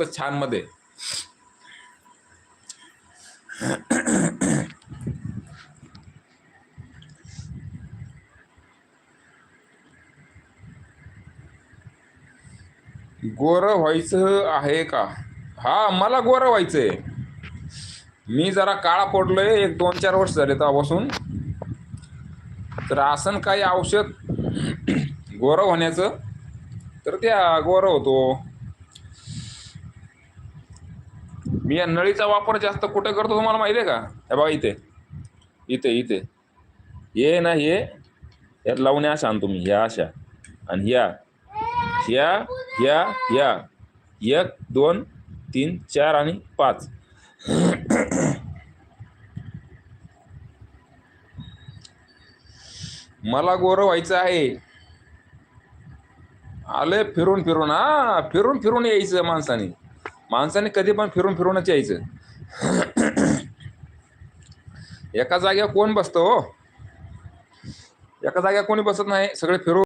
मस्त छानमध्ये. गोर व्हायचं आहे का? हा मला गोर व्हायचंय. मी जरा काळा पडलोय एक दोन चार वर्ष झाले तेव्हापासून. तर असं काही औषध गोर होण्याचं तर त्या गोर होतो. मी या नळीचा वापर जास्त कुठे करतो तुम्हाला माहिती आहे का? हे बघा इथे. इथे इथे. हे ना हे यात लावून अशा आण तुम्ही. ह्या अशा. आणि ह्या ह्या ह्या ह्या एक दोन तीन चार आणि पाच. मला गोर व्हायचं आहे. आले फिरून फिरून. हा फिरून फिरून यायचं माणसाने. माणसाने कधी पण फिरून फिरूनच यायचं. एका जाग्यावर कोण बसतं हो? एका जाग्यावर कोणी बसत नाही सगळे फिरून